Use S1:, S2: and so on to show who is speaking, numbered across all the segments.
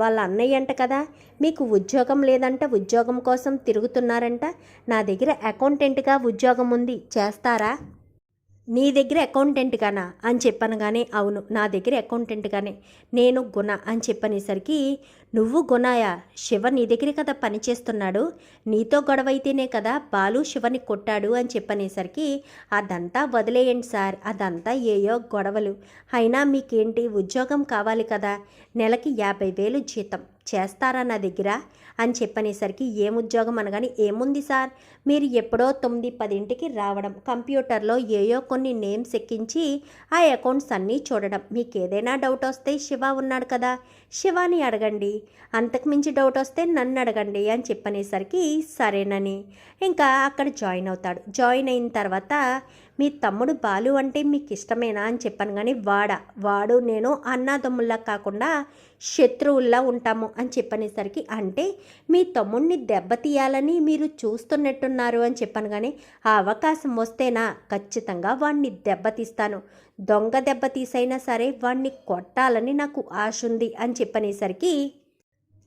S1: వాళ్ళ అన్నయ్య అంట కదా మీకు ఉద్యోగం లేదంట ఉద్యోగం కోసం తిరుగుతున్నారంట. నా దగ్గర అకౌంటెంట్గా ఉద్యోగం ఉంది చేస్తారా? నీ దగ్గర అకౌంటెంట్గానా అని చెప్పనగానే అవును నా దగ్గర అకౌంటెంట్గానే నేను గుణ అని చెప్పనేసరికి నువ్వు గుణాయా? శివ నీ దగ్గరే కదా పనిచేస్తున్నాడు. నీతో గొడవ అయితేనే కదా బాలు శివని కొట్టాడు అని చెప్పనేసరికి అదంతా వదిలేయండి సార్. అదంతా ఏయో గొడవలు. అయినా మీకేంటి? ఉద్యోగం కావాలి కదా. నెలకి యాభై వేలు జీతం. చేస్తారా నా దగ్గర అని చెప్పనేసరికి ఏం ఉద్యోగం అనగానే ఏముంది సార్? మీరు ఎప్పుడో తొమ్మిది పదింటికి రావడం కంప్యూటర్లో ఏయో కొన్ని నేమ్స్ ఎక్కించి ఆ అకౌంట్స్ అన్నీ చూడడం. మీకు ఏదైనా డౌట్ వస్తే శివ ఉన్నాడు కదా శివాని అడగండి. అంతకుమించి డౌట్ వస్తే నన్ను అడగండి అని చెప్పనేసరికి సరేనని. ఇంకా అక్కడ జాయిన్ అవుతాడు. జాయిన్ అయిన తర్వాత మీ తమ్ముడు బాలు అంటే మీకు ఇష్టమేనా అని చెప్పాను కానీ వాడ వాడు నేను అన్నాదమ్ముల్లా కాకుండా శత్రువుల్లా ఉంటాము అని చెప్పనేసరికి అంటే మీ తమ్ముడిని దెబ్బతీయాలని మీరు చూస్తున్నట్టున్నారు అని చెప్పాను కానీ ఆ అవకాశం వస్తేనా ఖచ్చితంగా వాడిని దెబ్బతీస్తాను దొంగ దెబ్బతీసైనా సరే వాణ్ణి కొట్టాలని నాకు ఆశ ఉంది అని చెప్పనేసరికి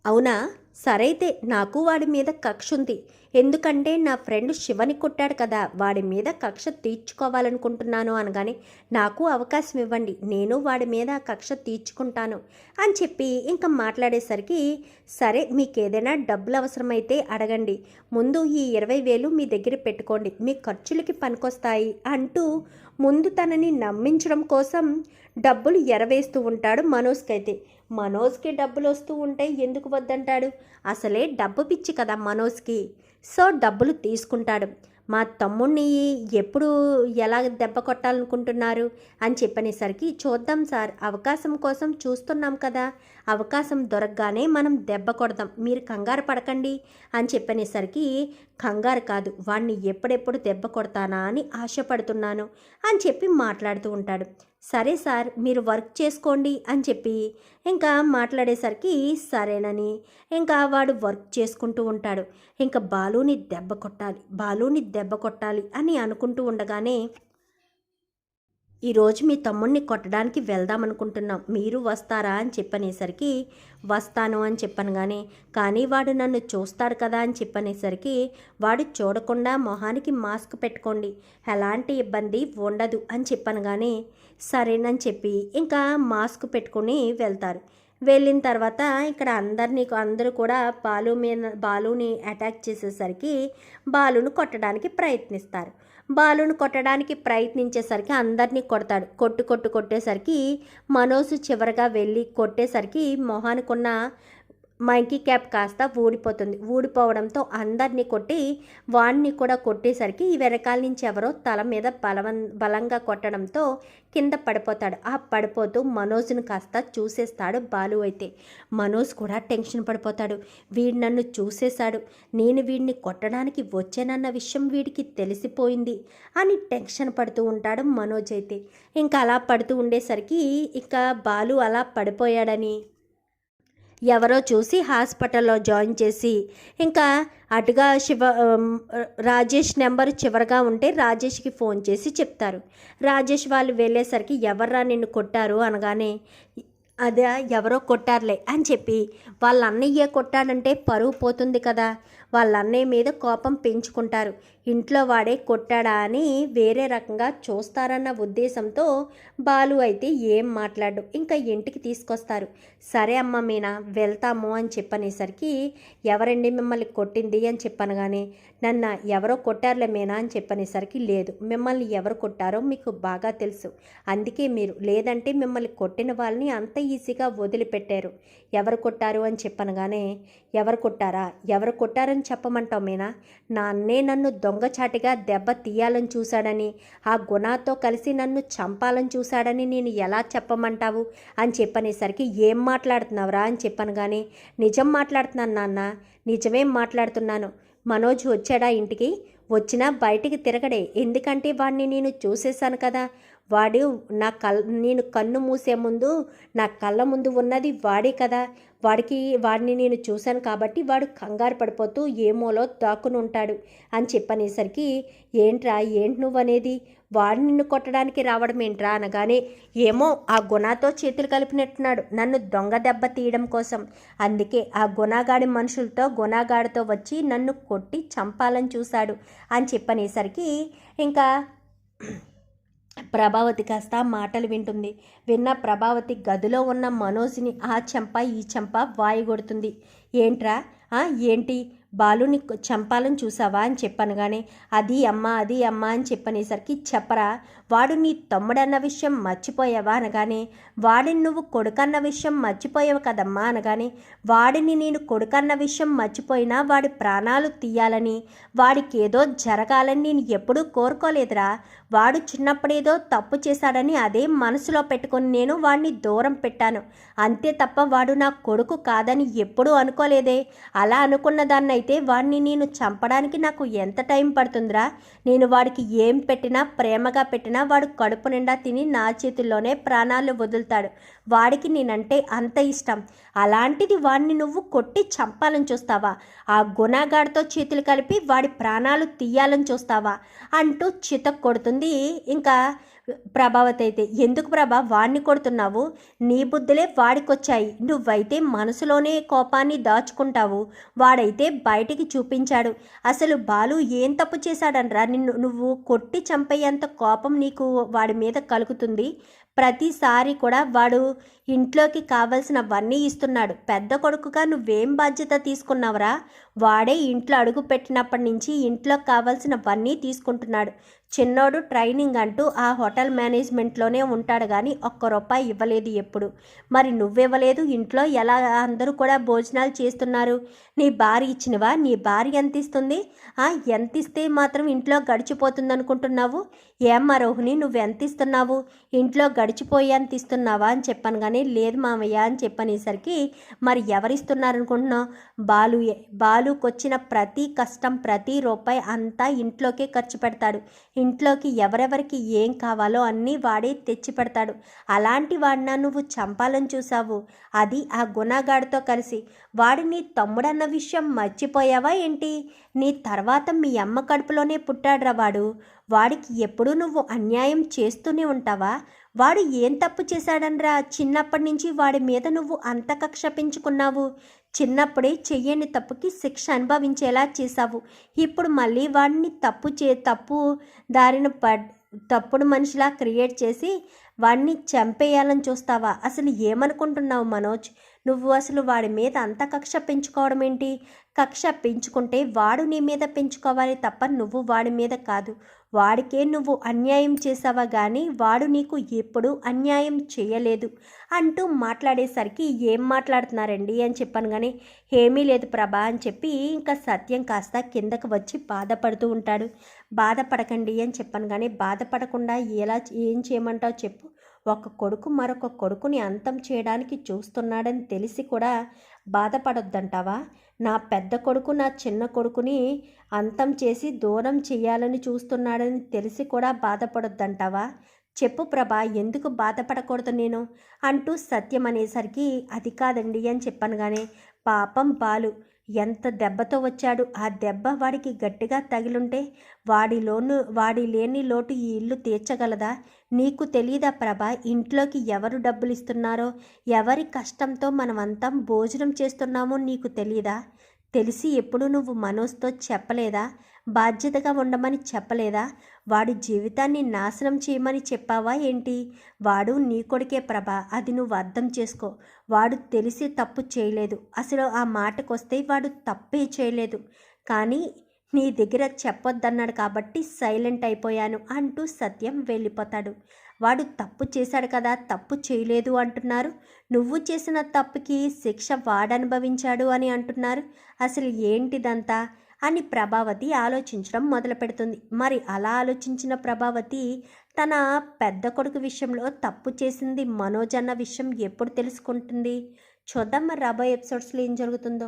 S1: అవునా? సరైతే నాకు వాడి మీద కక్ష ఉంది ఎందుకంటే నా ఫ్రెండ్ శివని కొట్టాడు కదా వాడి మీద కక్ష తీర్చుకోవాలనుకుంటున్నాను అనగానే నాకు అవకాశం ఇవ్వండి నేను వాడి మీద కక్ష తీర్చుకుంటాను అని చెప్పి ఇంకా మాట్లాడేసరికి సరే మీకు ఏదైనా డబ్బులు అవసరమైతే అడగండి. ముందు ఈ ఇరవై వేలు మీ దగ్గర పెట్టుకోండి. మీ ఖర్చులకి పనికొస్తాయి అంటూ ముందు తనని నమ్మించడం కోసం డబ్బులు ఎరవేస్తూ ఉంటాడు మనోజ్కి అయితే. మనోజ్కి డబ్బులు వస్తూ ఉంటే ఎందుకు వద్దంటాడు? అసలే డబ్బు పిచ్చి కదా మనోజ్కి. సో డబ్బులు తీసుకుంటాడు. మా తమ్ముడిని ఎప్పుడు ఎలా దెబ్బ కొట్టాలనుకుంటున్నారు? అని చెప్పనేసరికి చూద్దాం సార్ అవకాశం కోసం చూస్తున్నాం కదా. అవకాశం దొరకగానే మనం దెబ్బ కొడదాం. మీరు కంగారు పడకండి. అని చెప్పనేసరికి కంగారు కాదు వాణ్ణి ఎప్పుడెప్పుడు దెబ్బ కొడతానా అని ఆశపడుతున్నాను అని చెప్పి మాట్లాడుతూ ఉంటాడు. సరే సార్ మీరు వర్క్ చేసుకోండి అని చెప్పి ఇంకా మాట్లాడేసరికి సరేనని. ఇంకా వాడు వర్క్ చేసుకుంటూ ఉంటాడు. ఇంకా బాలుని దెబ్బ కొట్టాలి బాలుని దెబ్బ కొట్టాలి అని అనుకుంటూ ఉండగానే ఈరోజు మీ తమ్ముడిని కొట్టడానికి వెళ్దామనుకుంటున్నాం. మీరు వస్తారా అని చెప్పనేసరికి వస్తాను అని చెప్పాను కానీ కానీ వాడు నన్ను చూస్తాడు కదా అని చెప్పనేసరికి వాడు చూడకుండా మొహానికి మాస్క్ పెట్టుకోండి. ఎలాంటి ఇబ్బంది ఉండదు అని చెప్పాను కానీ సరేనని చెప్పి ఇంకా మాస్క్ పెట్టుకుని వెళ్తారు. వెళ్ళిన తర్వాత ఇక్కడ అందరినీ అందరూ కూడా బాలు మీద బాలుని అటాక్ చేసేసరికి బాలును కొట్టడానికి ప్రయత్నిస్తారు. బాలును కొట్టడానికి ప్రయత్నించేసరికి అందరినీ కొడతాడు. కొట్టు కొట్టు కొట్టేసరికి మనోజ్ చివరగా వెళ్ళి కొట్టేసరికి మొహానికున్న మంకీ క్యాప్ కాస్త ఊడిపోతుంది. ఊడిపోవడంతో అందరినీ కొట్టి వాణ్ణి కూడా కొట్టేసరికి ఈ వెనకాల నుంచి ఎవరో తల మీద బలవం బలంగా కొట్టడంతో కింద పడిపోతాడు. ఆ పడిపోతూ మనోజ్ని కాస్త చూసేస్తాడు బాలు అయితే. మనోజ్ కూడా టెన్షన్ పడిపోతాడు. వీడు నన్ను చూసేశాడు. నేను వీడిని కొట్టడానికి వచ్చానన్న విషయం వీడికి తెలిసిపోయింది అని టెన్షన్ పడుతూ ఉంటాడు మనోజ్ అయితే. ఇంకా అలా పడుతూ ఉండేసరికి ఇంకా బాలు అలా పడిపోయాడని ఎవరో చూసి హాస్పిటల్లో జాయిన్ చేసి ఇంకా అటుగా శివ రాజేష్ నెంబర్ చివరగా ఉంటే రాజేష్కి ఫోన్ చేసి చెప్తారు. రాజేష్ వాళ్ళు వెళ్ళేసరికి ఎవర్రా నిన్ను కొట్టారు అనగానే అదే ఎవరో కొట్టారులే అని చెప్పి వాళ్ళ అన్నయ్య కొట్టాడంటే పరువు పోతుంది కదా. వాళ్ళ అన్నయ్య మీద కోపం పెంచుకుంటారు. ఇంట్లో వాడే కొట్టాడా అని వేరే రకంగా చూస్తారన్న ఉద్దేశంతో బాలు అయితే ఏం మాట్లాడు ఇంకా ఇంటికి తీసుకొస్తారు. సరే అమ్మ మీనా వెళ్తాము అని చెప్పనేసరికి ఎవరండి మిమ్మల్ని కొట్టింది అని చెప్పాను కానీ నన్ను ఎవరో కొట్టారులే మీనా అని చెప్పనేసరికి లేదు మిమ్మల్ని ఎవరు కొట్టారో మీకు బాగా తెలుసు. అందుకే మీరు లేదంటే మిమ్మల్ని కొట్టిన వాళ్ళని అంత ఈజీగా వదిలిపెట్టారు. ఎవరు కొట్టారు అని చెప్పనగానే ఎవరు కొట్టారా? ఎవరు కొట్టారని చెప్పమంటావు మీనా? నాన్నే నన్ను దొంగచాటిగా దెబ్బ తీయాలని చూశాడని ఆ గుణాతో కలిసి నన్ను చంపాలని చూశాడని నేను ఎలా చెప్పమంటావు? అని చెప్పనేసరికి ఏం మాట్లాడుతున్నావురా అని చెప్పాను కానీ నిజం మాట్లాడుతున్నాను నాన్న నిజమేం మాట్లాడుతున్నాను. మనోజ్ వచ్చాడా ఇంటికి? వచ్చినా బయటికి తిరగడే ఎందుకంటే వాడిని నేను చూసేశాను కదా. వాడు నా కల్ నేను కన్ను మూసే ముందు నా కళ్ళ ముందు ఉన్నది వాడే కదా. వాడికి వాడిని నేను చూశాను కాబట్టి వాడు కంగారు పడిపోతూ ఏమోలో దాక్కుని ఉంటాడు అని చెప్పనేసరికి ఏంట్రా ఏంటి నువ్వు అనేది? వాడు నిన్ను కొట్టడానికి రావడం ఏంట్రా? అనగానే ఏమో ఆ గుణాతో చేతులు కలిపినట్టున్నాడు. నన్ను దొంగ దెబ్బ తీయడం కోసం. అందుకే ఆ గుణాగాడి మనుషులతో గుణాగాడితో వచ్చి నన్ను కొట్టి చంపాలని చూశాడు. అని చెప్పనేసరికి ఇంకా ప్రభావతి కాస్త మాటలు వింటుంది. విన్న ప్రభావతి గదిలో ఉన్న మనోజ్ని ఆ చెంప ఈ చెంప వాయిగొడుతుంది ఏంట్రా? ఆ, ఏంటి? బాలుని చంపాలని చూసావా అని చెప్పనగానే అది అమ్మ అది అమ్మ అని చెప్పనేసరికి చెప్పరా వాడు నీ తమ్ముడన్న విషయం మర్చిపోయావా అనగానే వాడిని నువ్వు కొడుకన్న విషయం మర్చిపోయావు కదమ్మా అనగానే వాడిని నేను కొడుకన్న విషయం మర్చిపోయినా వాడి ప్రాణాలు తీయాలని వాడికి ఏదో జరగాలని నేను ఎప్పుడూ కోరుకోలేదురా వాడు చిన్నప్పుడేదో తప్పు చేశాడని అదే మనసులో పెట్టుకొని నేను వాడిని దూరం పెట్టాను అంతే తప్ప వాడు నా కొడుకు కాదని ఎప్పుడూ అనుకోలేదే అలా అనుకున్న దాన్నైతే అయితే వాడిని నేను చంపడానికి నాకు ఎంత టైం పడుతుందిరా? నేను వాడికి ఏం పెట్టినా ప్రేమగా పెట్టినా వాడు కడుపు నిండా తిని నా చేతుల్లోనే ప్రాణాలు వదులుతాడు. వాడికి నేనంటే అంత ఇష్టం. అలాంటిది వాడిని నువ్వు కొట్టి చంపాలని చూస్తావా? ఆ గుణగాడితో చేతులు కలిపి వాడి ప్రాణాలు తీయాలని చూస్తావా? అంటూ చిత కొడుతుంది ఇంకా ప్రభావతి అయితే ఎందుకు ప్రభా? వాడిని కొడుతున్నావు. నీ బుద్ధులే వాడికొచ్చాయి. నువ్వైతే మనసులోనే కోపాన్ని దాచుకుంటావు. వాడైతే బయటికి చూపించాడు. అసలు బాలు ఏం తప్పు చేశాడనరా? నిన్ను నువ్వు కొట్టి చంపేంత కోపం నీకు వాడి మీద కలుగుతుంది. ప్రతిసారి కూడా వాడు ఇంట్లోకి కావలసినవన్నీ ఇస్తున్నాడు. పెద్ద కొడుకుగా నువ్వేం బాధ్యత తీసుకున్నావురా? వాడే ఇంట్లో అడుగు పెట్టినప్పటి నుంచి ఇంట్లో కావాల్సినవన్నీ తీసుకుంటున్నాడు. చిన్నోడు ట్రైనింగ్ అంటూ ఆ హోటల్ మేనేజ్మెంట్లోనే ఉంటాడు కానీ ఒక్క రూపాయి ఇవ్వలేదు ఎప్పుడు. మరి నువ్వివ్వలేదు? ఇంట్లో ఎలా అందరూ కూడా భోజనాలు చేస్తున్నారు? నీ భార్య ఇచ్చినవా? నీ భార్య ఎంత ఇస్తుంది ఆ, ఎంత ఇస్తే మాత్రం ఇంట్లో గడిచిపోతుంది అనుకుంటున్నావు ఏమ్మా రోహిణి నువ్వు ఎంత ఇస్తున్నావు ఇంట్లో గడిచిపోయాను తీస్తున్నావా అని చెప్పాను కానీ లేదు మామయ్య అని చెప్పనేసరికి మరి ఎవరిస్తున్నారు అనుకుంటున్నావు బాలు బాలుకి వచ్చిన ప్రతి కష్టం ప్రతి రూపాయి అంతా ఇంట్లోకే ఖర్చు పెడతాడు. ఇంట్లోకి ఎవరెవరికి ఏం కావాలో అన్నీ వాడే తెచ్చి పెడతాడు. అలాంటి వాడిన నువ్వు చంపాలని చూసావు అది ఆ గుణగాడితో కలిసి. వాడి నీ తమ్ముడన్న విషయం మర్చిపోయావా ఏంటి? నీ తర్వాత మీ అమ్మ కడుపులోనే పుట్టాడురా వాడు. వాడికి ఎప్పుడూ నువ్వు అన్యాయం చేస్తూనే ఉంటావా? వాడు ఏం తప్పు చేశాడనరా? చిన్నప్పటి నుంచి వాడి మీద నువ్వు అంత కక్ష పెంచుకున్నావు చిన్నప్పుడే చెయ్యని తప్పుకి శిక్ష అనుభవించేలా చేశావు. ఇప్పుడు మళ్ళీ వాడిని తప్పు చే తప్పు దారిన పడ్ తప్పుడు మనిషిలా క్రియేట్ చేసి వాడిని చంపేయాలని చూస్తావా? అసలు ఏమనుకుంటున్నావు మనోజ్? నువ్వు అసలు వాడి మీద అంత కక్ష పెంచుకోవడం ఏంటి? కక్ష పెంచుకుంటే వాడు నీ మీద పెంచుకోవాలి తప్ప నువ్వు వాడి మీద కాదు. వాడికే నువ్వు అన్యాయం చేసావా కానీ వాడు నీకు ఎప్పుడు అన్యాయం చేయలేదు అంటూ మాట్లాడేసరికి ఏం మాట్లాడుతున్నారండి అని చెప్పాను కానీ ఏమీ లేదు ప్రభా అని చెప్పి ఇంకా సత్యం కాస్త కిందకు వచ్చి బాధపడుతూ ఉంటాడు. బాధపడకండి అని చెప్పాను కానీ బాధపడకుండా ఎలా ఏం చేయమంటావు చెప్పు. ఒక కొడుకు మరొక కొడుకుని అంతం చేయడానికి చూస్తున్నాడని తెలిసి కూడా బాధపడొద్దంటావా? నా పెద్ద కొడుకు నా చిన్న కొడుకుని అంతం చేసి దూరం చేయాలని చూస్తున్నాడని తెలిసి కూడా బాధపడొద్దంటావా? చెప్పు ప్రభా ఎందుకు బాధపడకూడదు నేను? అంటూ సత్యం అనేసరికి అది కాదండి అని చెప్పాను కానీ పాపం బాలు ఎంత దెబ్బతో వచ్చాడు. ఆ దెబ్బ వాడికి గట్టిగా తగిలుంటే వాడిలోను వాడి లేని లోటు ఈ ఇల్లు తీర్చగలదా? నీకు తెలియదా ప్రభ ఇంట్లోకి ఎవరు డబ్బులు ఇస్తున్నారో ఎవరి కష్టంతో మనమంతా భోజనం చేస్తున్నామో నీకు తెలియదా తెలిసి ఎప్పుడు నువ్వు మనోజ్తో చెప్పలేదా? బాధ్యతగా ఉండమని చెప్పలేదా? వాడి జీవితాన్ని నాశనం చేయమని చెప్పావా ఏంటి? వాడు నీ కొడుకే ప్రభ అది నువ్వు అర్థం చేసుకో. వాడు తెలిసి తప్పు చేయలేదు. అసలు ఆ మాటకొస్తే వాడు తప్పే చేయలేదు. కానీ నీ దగ్గర చెప్పొద్దన్నాడు కాబట్టి సైలెంట్ అయిపోయాను అంటూ సత్యం వెళ్ళిపోతాడు. వాడు తప్పు చేశాడు కదా తప్పు చేయలేదు అంటున్నారు. నువ్వు చేసిన తప్పుకి శిక్ష వాడనుభవించాడు అని అంటున్నారు. అసలు ఏంటిదంతా? అని ప్రభావతి ఆలోచించడం మొదలు పెడుతుంది మరి అలా ఆలోచించిన ప్రభావతి తన పెద్ద కొడుకు విషయంలో తప్పు చేసింది మనోజ్ అన్న విషయం ఎప్పుడు తెలుసుకుంటుంది? చూద్దాం మరి రాబోయే ఎపిసోడ్స్లో ఏం జరుగుతుందో.